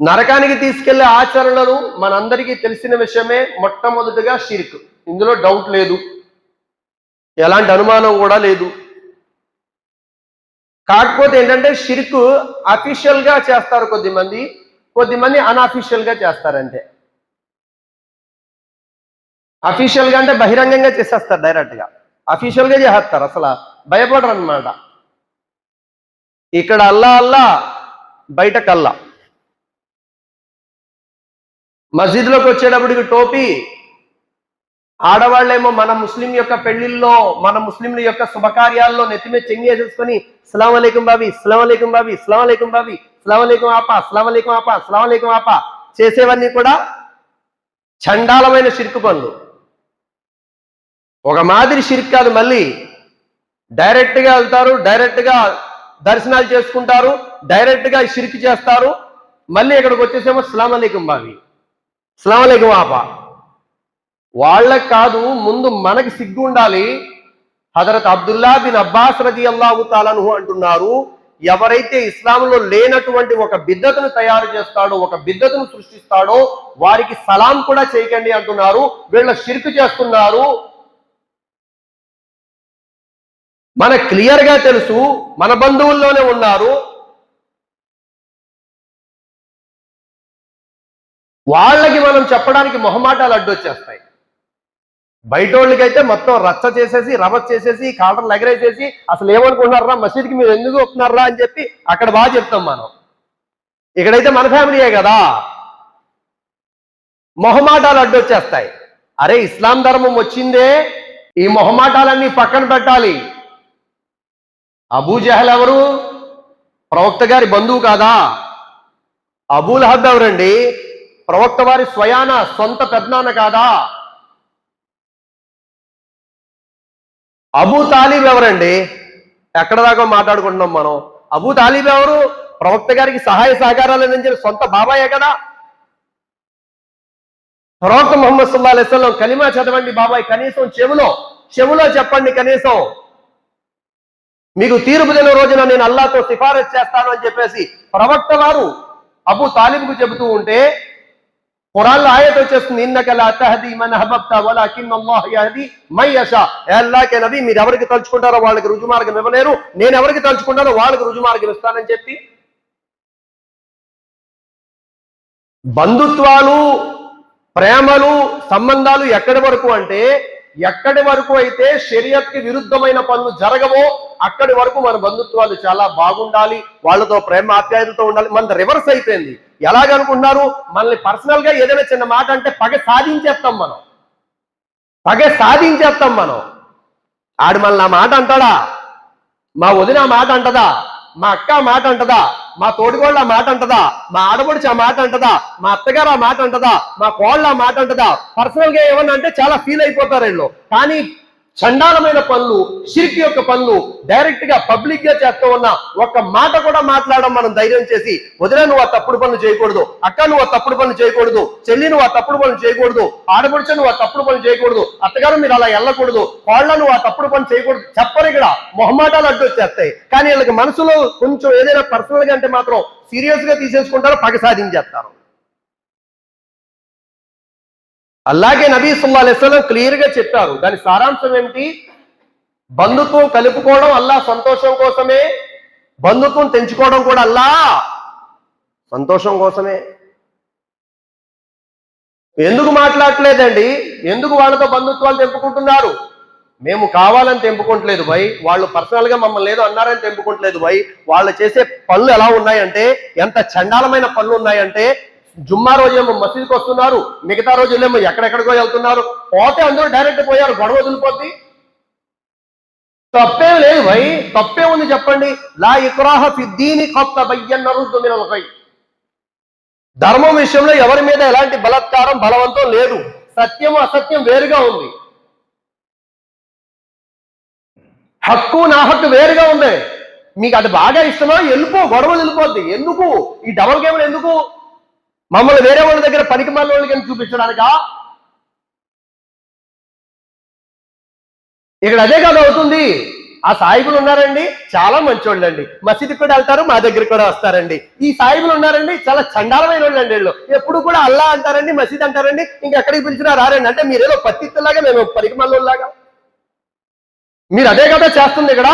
నరకానికి తీసుకెళ్ళే ఆచరణలు మనందరికీ తెలిసిన విషయమే మొట్టమొదటిగా షిర్క్. ఇందులో డౌట్ లేదు. ఎలాంటి అనుమానం కూడా లేదు. కాకపోతే ఏంటంటే షిర్క్ అఫీషియల్గా చేస్తారు కొద్దిమంది. కొద్దిమంది అన్అఫీషియల్గా చేస్తారంటే. అఫీషియల్గా అంటే బహిరంగంగా చేసేస్తారు డైరెక్ట్గా అఫీషియల్గా చేస్తారు అసలు భయపడరు అనమాట ఇక్కడ అల్లా అల్లా బయట కల్లా. మస్జిద్లోకి వచ్చేటప్పటికి టోపీ. ఆడవాళ్ళేమో మన ముస్లిం యొక్క పెళ్ళిల్లో మన ముస్లింల యొక్క శుభకార్యాల్లో నెత్తిమే చెంగి వేసేసుకొని స్లాం అలైకుం బాబీ స్లాం అలైకుం బాబీ స్లాం అలైకుం బాబీ స్లాం అలైకుం ఆపా స్లాం అలైకుం ఆపా స్లాం అలైకుం ఆపా చేసేవన్నీ కూడా చండాలమైన షిర్కు పనులు. ఒక మాదిరి షిర్క్ కాదు మళ్ళీ డైరెక్ట్గా వెళ్తారు డైరెక్ట్గా దర్శనాలు చేసుకుంటారు డైరెక్ట్గా షిర్క్ చేస్తారు. మళ్ళీ ఇక్కడికి వచ్చేసేమో స్లాం అలైకుం బాబీ. స్లాం ఆప. వాళ్ళకి కాదు ముందు మనకి సిగ్గు ఉండాలి. హజరత్ అబ్దుల్లా బిన్ అబ్బాస్ రజీ అల్లాహు తాలను అంటున్నారు ఎవరైతే ఇస్లాంలో లేనటువంటి ఒక బిద్దతును తయారు చేస్తాడో ఒక బిద్దతును సృష్టిస్తాడో వారికి సలాం కూడా చేయకండి అంటున్నారు వీళ్ళ షిర్కు చేస్తున్నారు. మన క్లియర్గా తెలుసు మన బంధువుల్లోనే ఉన్నారు వాళ్ళకి మనం చెప్పడానికి మొహమాటాలు అడ్డొచ్చేస్తాయి. బయటోళ్ళకైతే మొత్తం రచ్చ చేసేసి రవస్ చేసేసి కాలర్లు ఎగరేసేసి అసలు ఏమనుకుంటున్నారా మసీద్కి మీరు ఎందుకు వస్తున్నారా అని చెప్పి అక్కడ బాగా చెప్తాం మనం. ఇక్కడైతే మన ఫ్యామిలీయే కదా. మొహమాటాలు అడ్డొచ్చేస్తాయి. అరే ఇస్లాం ధర్మం వచ్చిందే ఈ మొహమాటాలన్నీ పక్కన పెట్టాలి. అబూ జహల్ ఎవరు? ప్రవక్త గారి బంధువు కాదా? అబూల్ హద్ ఎవరండి? ప్రవక్త వారి స్వయాన సొంత పెద్దనాన్న కాదా? అబూ తాలీబ్ ఎవరండి? ఎక్కడ దాకా మాట్లాడుకుంటున్నాం మనం? అబూ తాలీబ్ ఎవరు? ప్రవక్త గారికి సహాయ సహకారాలు అందించిన సొంత బాబాయే కదా? ప్రవక్త మొహమ్మద్ సుల్లా అలెస్లం కలిమా చదవండి బాబాయ్ కనీసం చెవులో చెవులో చెప్పండి కనీసం. మీకు తీర్పు దిన రోజున నేను అల్లాతో సిఫారసు చేస్తాను అని చెప్పేసి ప్రవక్త వారు అబూ తాలింపు చెబుతూ ఉంటే ఖురాన్లో ఆయత వచ్చేస్తుంది ఇన్నకల అతహది మన హబబ్త వలాకిన్ అల్లాహ్ యహది మై యషా. ఏ నబీ మీరు ఎవరికి తలుచుకుంటారో వాళ్ళకి రుజుమార్గం ఇవ్వలేరు. నేను ఎవరికి తలుచుకుంటానో వాళ్ళకి రుజుమార్గం ఇస్తానని చెప్పి బంధుత్వాలు ప్రేమలు సంబంధాలు ఎక్కడి వరకు అంటే ఎక్కడి వరకు అయితే శరీరత్కి విరుద్ధమైన పనులు జరగవో అక్కడి వరకు మన బంధుత్వాలు చాలా బాగుండాలి వాళ్ళతో ప్రేమ ఆప్యాయతతో ఉండాలి. మన రివర్స్ అయిపోయింది. ఎలాగనుకుంటున్నారు? మనల్ని పర్సనల్గా ఏదైనా చిన్న మాట అంటే పగ సాధించేస్తాం మనం. పగ సాధించేస్తాం మనం. ఆడు మన ఆ మాట అంటాడా? మా వదిన మాట అంటదా? మా అక్క మాట అంటదా? మా తోడుగోళ్ళ మాట అంటదా? మా ఆడపడుచు ఆ మాట అంటదా? మా అత్తగారు ఆ మాట అంటదా? మా కోళ్ళ మాట అంటదా? పర్సనల్గా ఏమన్నా అంటే చాలా ఫీల్ అయిపోతారు వీళ్ళు. కానీ చండాలమైన పనులు షిర్క్ యొక్క పనులు డైరెక్ట్గా పబ్లిక్గా చేస్తూ ఉన్న ఒక్క మాట కూడా మాట్లాడడం మనం ధైర్యం చేసి వదిలే నువ్వు ఆ తప్పుడు పనులు చేయకూడదు. అక్క నువ్వు ఆ తప్పుడు పనులు చేయకూడదు. చెల్లి నువ్వు ఆ తప్పుడు పనులు చేయకూడదు. ఆడపడుచు నువ్వు ఆ తప్పుడు పనులు చేయకూడదు. అత్తగారు మీరు అలా వెళ్ళకూడదు. వాళ్ళ నువ్వు ఆ తప్పుడు పని చేయకూడదు. చెప్పరు ఇక్కడ. మొహమాటాలు అడ్డు వచ్చేస్తాయి. కానీ వీళ్ళకి మనసులో కొంచెం ఏదైనా పర్సనల్గా అంటే మాత్రం సీరియస్గా తీసేసుకుంటారు పగ సాధించేస్తారు. అలాగే నబీ సుల్లా అలైస్లం క్లియర్గా చెప్పారు. దాని సారాంశం ఏమిటి? బంధుత్వం కలుపుకోవడం అల్లా సంతోషం కోసమే బంధుత్వం తెంచుకోవడం కూడా అల్లా సంతోషం కోసమే. ఎందుకు మాట్లాడట్లేదండి? ఎందుకు వాళ్ళతో బంధుత్వాలు తెంపుకుంటున్నారు? మేము కావాలని తెంపుకోవట్లేదు భయ్ వాళ్ళు పర్సనల్గా మమ్మల్ని ఏదో అన్నారని తెంపుకోవట్లేదు భయ్ వాళ్ళు చేసే పనులు ఎలా ఉన్నాయంటే ఎంత చండాలమైన పనులు ఉన్నాయంటే జుమ్మా రోజేమో మసీదుకి వస్తున్నారు మిగతా రోజులేమో ఎక్కడెక్కడికో వెళ్తున్నారు. పోతే అందరూ డైరెక్ట్ పోయారు గొడవ వదిలిపోద్ది. తప్పేం లేదు భయ్ తప్పే ఉంది చెప్పండి. లా ఇక్రాహ ఫిద్దీని కొత్త బయ్యన్న రుద్దు మినల్ ధర్మం విషయంలో ఎవరి మీద ఎలాంటి బలత్కారం బలవంతం లేదు. సత్యం అసత్యం వేరుగా ఉంది. హక్కు నా హక్కు వేరుగా ఉంది. మీకు అది బాగా ఇష్టమా? ఎందుకో? గొడవ వెళ్ళిపోద్ది ఎందుకు? ఈ డబల్ గేమ్ ఎందుకు? మమ్మల్ని వేరే వాళ్ళ దగ్గర పనికి మళ్ళీ వాళ్ళకి చూపించడానికా? ఇక్కడ అదే కదా అవుతుంది. ఆ సాయిబులు ఉన్నారండి చాలా మంచోళ్ళండి. మసీదు కూడా వెళ్తారు మా దగ్గర కూడా వస్తారండి. ఈ సాయిబులు ఉన్నారండి చాలా చండాలమైన వాళ్ళండి వీళ్ళు. ఎప్పుడు కూడా అల్లా అంటారండి మసీద్ అంటారండి ఇంకెక్కడికి పిలిచినా రారండి. అంటే మీరేదో పత్తిత్తులాగా మేము పరిగమల్లాగా మీరు అదే కదా చేస్తుంది ఇక్కడ.